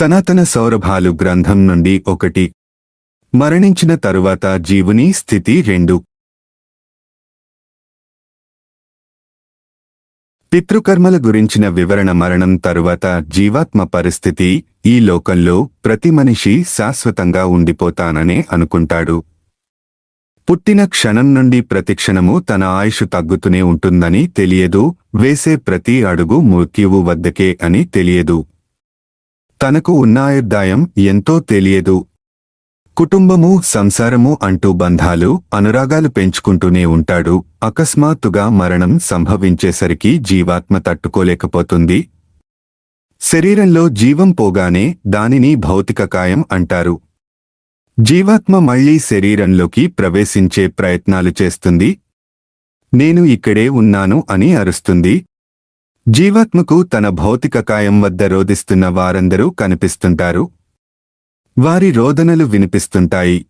సనాతన సౌరభాలు గ్రంథం నుండి ఒకటి. మరణించిన తరువాత జీవుని స్థితి రెండు. పితృకర్మల గురించిన వివరణ మరణం తరువాత జీవాత్మ పరిస్థితి ఈ లోకంలో ప్రతి మనిషి శాశ్వతంగా ఉండిపోతాననే అనుకుంటాడు. పుట్టిన క్షణం నుండి ప్రతిక్షణము తన ఆయుష్ తగ్గుతూనే ఉంటుందని తెలియదు వేసే ప్రతి అడుగు మృత్యువు వద్దకే అని తెలియదు. తనకు ఉన్నాయుర్దాయం ఎంతో తెలియదు. కుటుంబము సంసారము అంటూ బంధాలు అనురాగాలు పెంచుకుంటూనే ఉంటాడు. అకస్మాత్తుగా మరణం సంభవించేసరికి జీవాత్మ తట్టుకోలేకపోతుంది. శరీరంలో జీవం పోగానే దానిని భౌతిక కాయం అంటారు. జీవాత్మ మళ్ళీ శరీరంలోకి ప్రవేశించే ప్రయత్నాలు చేస్తుంది. నేను ఇక్కడే ఉన్నాను అని అరుస్తుంది. జీవాత్మకు తన భౌతిక కాయం వద్ద రోదిస్తున్న వారందరూ కనిపిస్తుంటారు. వారి రోదనలు వినిపిస్తుంటాయి.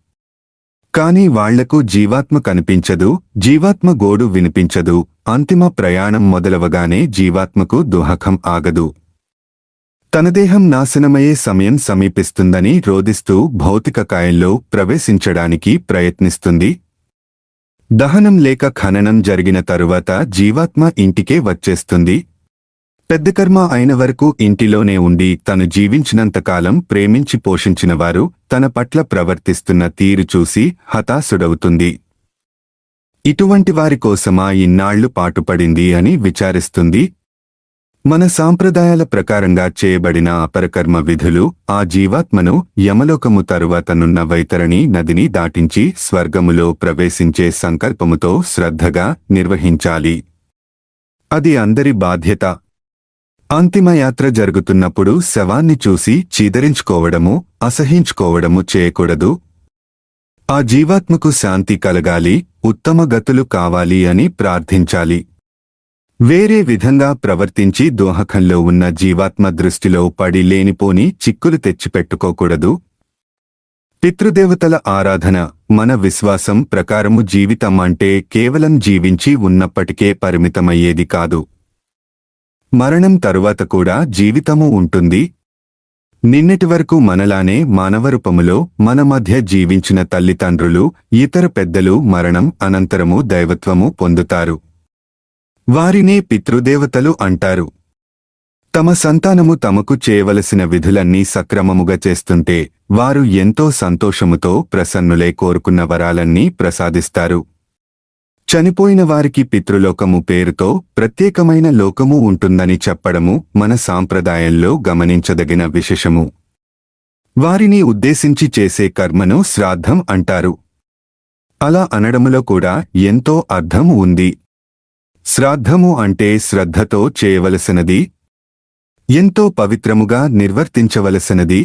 కాని వాళ్ళకు జీవాత్మ కనిపించదు జీవాత్మ గోడు వినిపించదు. అంతిమ ప్రయాణం మొదలవగానే జీవాత్మకు దుహకం ఆగదు. తన దేహం నాశనమయ్యే సమయం సమీపిస్తుందని రోదిస్తూ భౌతిక కాయంలో ప్రవేశించడానికి ప్రయత్నిస్తుంది. దహనం లేక ఖననం జరిగిన తరువాత జీవాత్మ ఇంటికే వచ్చేస్తుంది. పెద్ద కర్మ అయిన వరకు ఇంటిలోనే ఉండి తను జీవించినంతకాలం ప్రేమించి పోషించిన వారు తన పట్ల ప్రవర్తిస్తున్న తీరు చూసి హతాశుడవుతుంది. ఇటువంటి వారి కోసమా ఇన్నాళ్ళు పాటుపడింది అని విచారిస్తుంది. మన సాంప్రదాయాల ప్రకారంగా చేయబడిన అపరకర్మ విధులు ఆ జీవాత్మను యమలోకము తరువాతనున్న వైతరణి నదిని దాటించి స్వర్గములో ప్రవేశించే సంకల్పముతో శ్రద్ధగా నిర్వహించాలి. అది అందరి బాధ్యత. అంతిమయాత్ర జరుగుతున్నప్పుడు శవాన్ని చూసి చీదరించుకోవడము అసహించుకోవడము చేయకూడదు. ఆ జీవాత్మకు శాంతి కలగాలి ఉత్తమ గతులు కావాలి అని ప్రార్థించాలి. వేరే విధంగా ప్రవర్తించి దోహకంలో ఉన్న జీవాత్మ దృష్టిలో పడి లేనిపోని చిక్కులు తెచ్చిపెట్టుకోకూడదు. పితృదేవతల ఆరాధన మన విశ్వాసం ప్రకారము జీవితం అంటే కేవలం జీవించి ఉన్నప్పటికే పరిమితమయ్యేది కాదు. మరణం తరువాత కూడా జీవితము ఉంటుంది. నిన్నటి వరకు మనలానే మానవరూపములో మన మధ్య జీవించిన తల్లిదండ్రులు ఇతర పెద్దలు మరణం అనంతరము దైవత్వము పొందుతారు. వారినే పితృదేవతలు అంటారు. తమ సంతానము తమకు చేయవలసిన విధులన్నీ సక్రమముగా చేస్తుంటే వారు ఎంతో సంతోషముతో ప్రసన్నులై కోరుకున్న వరాలన్నీ ప్రసాదిస్తారు. చనిపోయిన వారికి పితృలోకము పేరుతో ప్రత్యేకమైన లోకము ఉంటుందని చెప్పడము మన సాంప్రదాయంలో గమనించదగిన విశేషము. వారిని ఉద్దేశించి చేసే కర్మను శ్రాద్ధం అంటారు. అలా అనడములో కూడా ఎంతో అర్థము ఉంది. శ్రాద్ధము అంటే శ్రద్ధతో చేయవలసినది ఎంతో పవిత్రముగా నిర్వర్తించవలసినది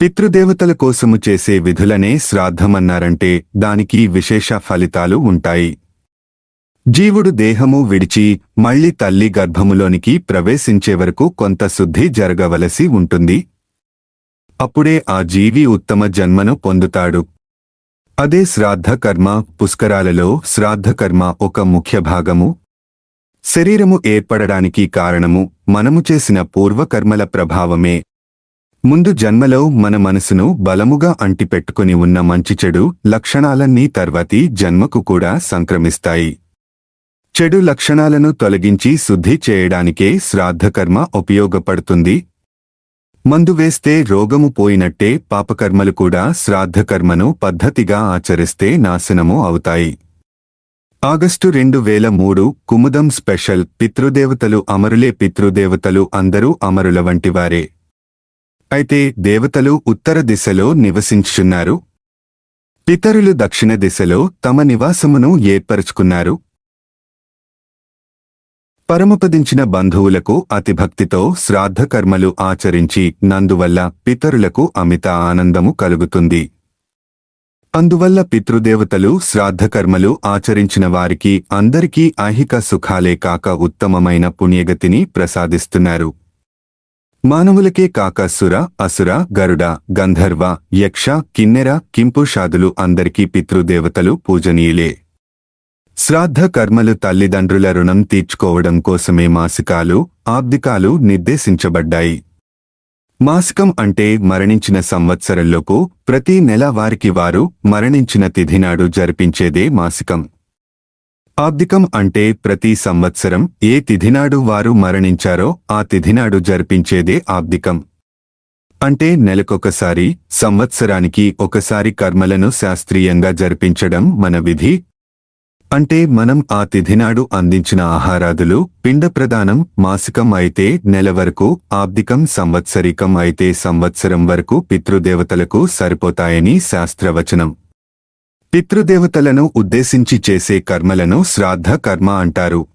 పితృదేవతల కోసము చేసే విధులనే శ్రాద్ధమన్నారంటే దానికి విశేష ఫలితాలు ఉంటాయి. జీవుడు దేహము విడిచి మళ్ళీ తల్లి గర్భములోనికి ప్రవేశించే వరకు కొంత శుద్ధి జరగవలసి ఉంటుంది. అప్పుడే ఆ జీవి ఉత్తమ జన్మను పొందుతాడు. అదే శ్రాద్ధకర్మ పుష్కరాలలో శ్రాద్ధకర్మ ఒక ముఖ్య భాగము. శరీరము ఏర్పడడానికి కారణము మనము చేసిన పూర్వకర్మల ప్రభావమే. ముందు జన్మలో మన మనసును బలముగా అంటిపెట్టుకుని ఉన్న మంచి చెడు లక్షణాలన్నీ తర్వాతి జన్మకు కూడా సంక్రమిస్తాయి. చెడు లక్షణాలను తొలగించి శుద్ధి చేయడానికే శ్రాద్ధకర్మ ఉపయోగపడుతుంది. మందు వేస్తే రోగము పోయినట్టే పాపకర్మలు కూడా శ్రాద్ధకర్మను పద్ధతిగా ఆచరిస్తే నాశనము అవుతాయి. ఆగస్టు రెండు వేల మూడు కుముదం స్పెషల్ పితృదేవతలు అమరులే పితృదేవతలు అందరూ అమరుల వంటివారే అయితే దేవతలు ఉత్తర దిశలో నివసించుచున్నారు. పితరులు దక్షిణ దిశలో తమ నివాసమును ఏర్పరుచుకున్నారు. పరమపదించిన బంధువులకు అతిభక్తితో శ్రాద్ధకర్మలు ఆచరించి నందువల్ల పితరులకు అమిత ఆనందము కలుగుతుంది. అందువల్ల పితృదేవతలు శ్రాద్ధకర్మలు ఆచరించిన వారికి అందరికీ ఐహిక సుఖాలే కాక ఉత్తమమైన పుణ్యగతిని ప్రసాదిస్తున్నారు. మానవులకే కాక సుర అసుర గరుడ గంధర్వ యక్ష కిన్నెర కింపుషాదులు అందరికీ పితృదేవతలు పూజనీయులే. శ్రాద్ధ కర్మలు తల్లిదండ్రుల రుణం తీర్చుకోవడం కోసమే మాసికాలు ఆబ్దికాలు నిర్దేశించబడ్డాయి. మాసికం అంటే మరణించిన సంవత్సరంలోపు ప్రతి నెల వారికి వారు మరణించిన తిథినాడు జరిపించేదే మాసికం. ఆబ్దికం అంటే ప్రతి సంవత్సరం ఏ తిథినాడు వారు మరణించారో ఆ తిథినాడు జరిపించేదే ఆబ్దికం అంటే నెలకొకసారి సంవత్సరానికి ఒకసారి కర్మలను శాస్త్రీయంగా జరిపించడం మన విధి? అంటే మనం ఆ తిథినాడు అందించిన ఆహారాదులు పిండ ప్రదానం మాసికం అయితే నెల వరకు ఆబ్దికం సంవత్సరికం అయితే సంవత్సరం వరకు పితృదేవతలకు సరిపోతాయని శాస్త్రవచనం. పితృదేవతలను ఉద్దేశించి చేసే కర్మలను శ్రాద్ధ కర్మ అంటారు.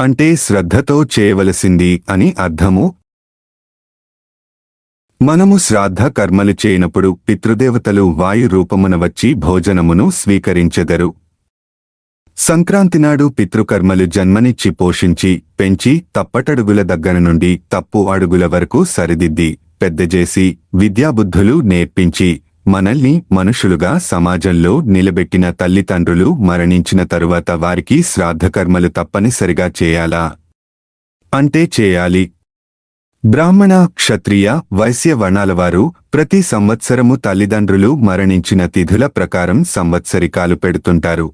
అంటే శ్రద్ధతో చేయవలసింది అని అర్థము? మనము శ్రాద్ధ కర్మలు చేయనప్పుడు పితృదేవతలు వాయు రూపమున వచ్చి భోజనమును స్వీకరించెదరు. సంక్రాంతినాడు పితృకర్మలు జన్మనిచ్చి పోషించి పెంచి తప్పటడుగుల దగ్గర నుండి తప్పు అడుగుల వరకు సరిదిద్ది పెద్దజేసి విద్యాబుద్ధులు నేర్పించి మనల్ని మనుషులుగా సమాజంలో నిలబెట్టిన తల్లిదండ్రులు మరణించిన తరువాత వారికి శ్రాద్ధకర్మలు తప్పనిసరిగా చేయాలా? అంటే చేయాలి. బ్రాహ్మణ క్షత్రియ వైశ్య వర్ణాలవారు ప్రతి సంవత్సరము తల్లిదండ్రులు మరణించిన తిథుల ప్రకారం సంవత్సరికాలు పెడుతుంటారు.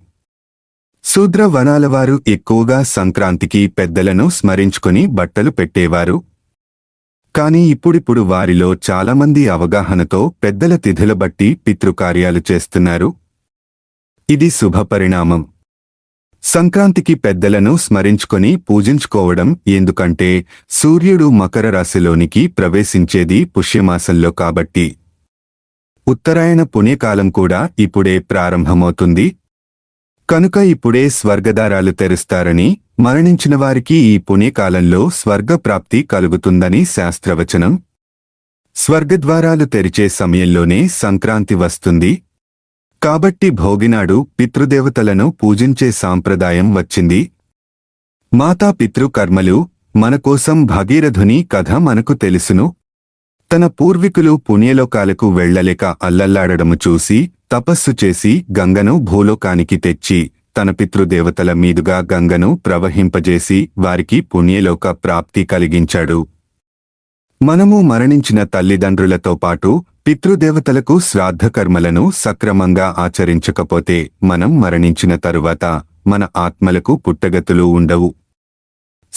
శూద్ర వనాలవారు ఎక్కువగా సంక్రాంతికి పెద్దలను స్మరించుకుని బట్టలు పెట్టేవారు. కానీ ఇప్పుడిప్పుడు వారిలో చాలామంది అవగాహనతో పెద్దల తిథుల బట్టి పితృకార్యాలు చేస్తున్నారు. ఇది శుభపరిణామం సంక్రాంతికి పెద్దలను స్మరించుకొని పూజించుకోవడం ఎందుకంటే సూర్యుడు మకర రాశిలోనికి ప్రవేశించేది పుష్యమాసంలో కాబట్టి. ఉత్తరాయణ పుణ్యకాలం కూడా ఇప్పుడే ప్రారంభమవుతుంది. కనుక ఇప్పుడే స్వర్గదారాలు తెరుస్తారని మరణించిన వారికి ఈ పుణ్యకాలంలో స్వర్గప్రాప్తి కలుగుతుందని శాస్త్రవచనం. స్వర్గద్వారాలు తెరిచే సమయంలోనే సంక్రాంతి వస్తుంది. కాబట్టి భోగినాడు పితృదేవతలను పూజించే సాంప్రదాయం వచ్చింది. మాతా పితృకర్మలు మనకోసం భగీరథుని కథ మనకు తెలుసును. తన పూర్వీకులు పుణ్యలోకాలకు వెళ్ళలేక అల్లల్లాడడము చూసి తపస్సు చేసి గంగను భూలోకానికి తెచ్చి తన పితృదేవతల మీదుగా గంగను ప్రవహింపజేసి వారికి పుణ్యలోక ప్రాప్తి కలిగించాడు. మనము మరణించిన తల్లిదండ్రులతో పాటు పితృదేవతలకు శ్రాద్ధకర్మలను సక్రమంగా ఆచరించకపోతే మనం మరణించిన తరువాత మన ఆత్మలకు పుట్టగతులు ఉండవు.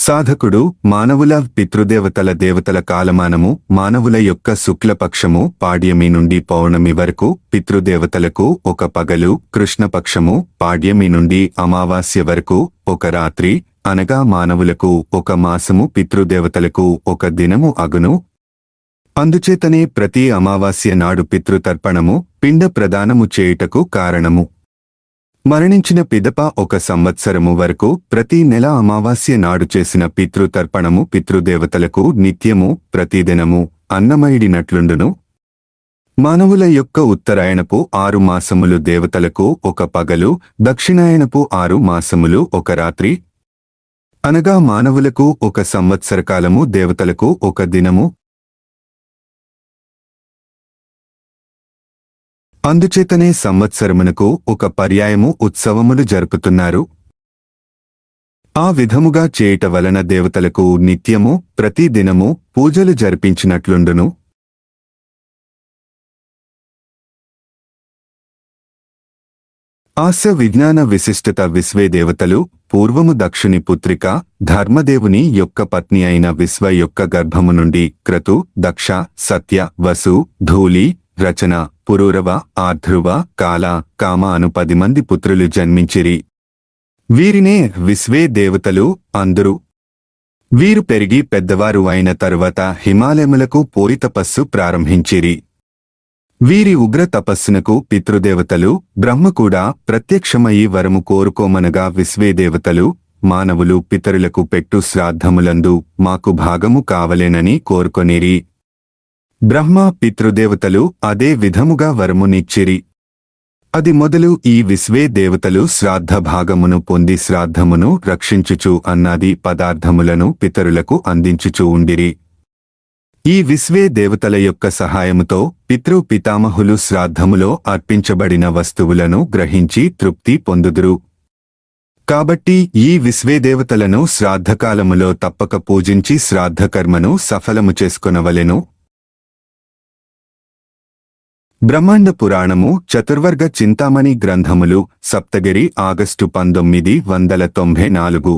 సాధకుడు మానవుల పితృదేవతల దేవతల కాలమానము మానవుల యొక్క శుక్లపక్షము పాడ్యమి నుండి పౌర్ణమి వరకు పితృదేవతలకు ఒక పగలు కృష్ణపక్షము పాడ్యమి నుండి అమావాస్య వరకు ఒక రాత్రి అనగా మానవులకు ఒక మాసము పితృదేవతలకు ఒక దినము అగును. అందుచేతనే ప్రతి అమావాస్య నాడు పితృతర్పణము పిండ ప్రదానము చేయుటకు కారణము. మరణించిన పిదప ఒక సంవత్సరము వరకు ప్రతి నెల అమావాస్య నాడు చేసిన పితృతర్పణము పితృదేవతలకు నిత్యము ప్రతిదినము అన్నమయుడినట్లుండును. మానవుల యొక్క ఉత్తరాయణపు ఆరు మాసములు దేవతలకు ఒక పగలు దక్షిణాయనపు ఆరు మాసములు ఒక రాత్రి. అనగా మానవులకు ఒక సంవత్సరకాలము దేవతలకు ఒక దినము. అందుచేతనే సంవత్సరమునకు ఒక పర్యాయము ఉత్సవములు జరుపుతున్నారు. ఆ విధముగా చేయుట వలన దేవతలకు నిత్యము ప్రతి దినము పూజలు జరిపించినట్లుండును. ఆస్య విజ్ఞాన విశిష్టత విశ్వే దేవతలు పూర్వము దక్షుని పుత్రిక ధర్మదేవుని యొక్క పత్ని అయిన విశ్వ యొక్క గర్భము నుండి క్రతు దక్ష సత్య వసు ధూళి రచన పురూరవ ఆర్ధ్రువ కాల కామ అను పది మంది పుత్రులు జన్మించిరి. వీరినే విశ్వే దేవతలు అందరు. వీరు పెరిగి పెద్దవారు అయిన తరువాత హిమాలయములకు పోయి తపస్సు ప్రారంభించిరి. వీరి ఉగ్ర తపస్సునకు పితృదేవతలు బ్రహ్మ కూడా ప్రత్యక్షమయి వరము కోరుకోమనగా విశ్వేదేవతలు మానవులు పితరులకు పెట్టు శ్రాద్ధములందు మాకు భాగము కావలేనని కోరుకొనిరి. బ్రహ్మ పితృదేవతలు అదే విధముగా వరమునిచ్చిరి. అది మొదలు ఈ విశ్వే దేవతలు శ్రాద్ధ భాగమును పొంది శ్రాద్ధమును రక్షించుచు అన్నాది పదార్థములను పితరులకు అందించుచూ ఉండిరి. ఈ విశ్వే దేవతల యొక్క సహాయముతో పితృ పితామహులు శ్రాద్ధములో అర్పించబడిన వస్తువులను గ్రహించి తృప్తి పొందుదురు. కాబట్టి ఈ విశ్వేదేవతలను శ్రాద్ధకాలములో తప్పక పూజించి శ్రాద్ధకర్మను సఫలము చేసుకొనవలెను బ్రహ్మాండ పురాణము చతుర్వర్గ చింతామణి గ్రంథములు సప్తగిరి ఆగస్టు పంతొమ్మిది వందల తొంభై నాలుగు.